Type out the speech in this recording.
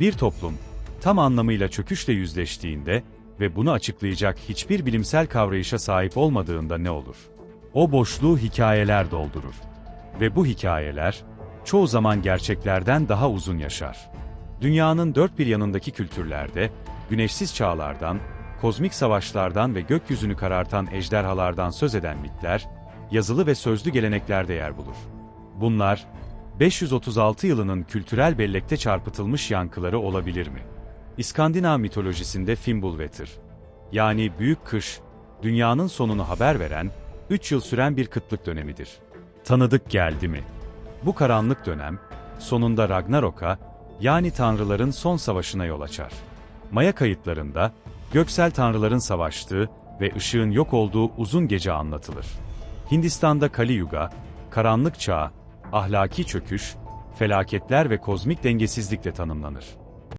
Bir toplum, tam anlamıyla çöküşle yüzleştiğinde ve bunu açıklayacak hiçbir bilimsel kavrayışa sahip olmadığında ne olur? O boşluğu hikayeler doldurur. Ve bu hikayeler, çoğu zaman gerçeklerden daha uzun yaşar. Dünyanın dört bir yanındaki kültürlerde, güneşsiz çağlardan, kozmik savaşlardan ve gökyüzünü karartan ejderhalardan söz eden mitler, yazılı ve sözlü geleneklerde yer bulur. Bunlar, 536 yılının kültürel bellekte çarpıtılmış yankıları olabilir mi? İskandinav mitolojisinde Fimbulvetr, yani Büyük Kış, dünyanın sonunu haber veren, 3 yıl süren bir kıtlık dönemidir. Tanıdık geldi mi? Bu karanlık dönem, sonunda Ragnarok'a, yani tanrıların son savaşına yol açar. Maya kayıtlarında, göksel tanrıların savaştığı ve ışığın yok olduğu uzun gece anlatılır. Hindistan'da Kali Yuga, karanlık çağ, ahlaki çöküş, felaketler ve kozmik dengesizlikle tanımlanır.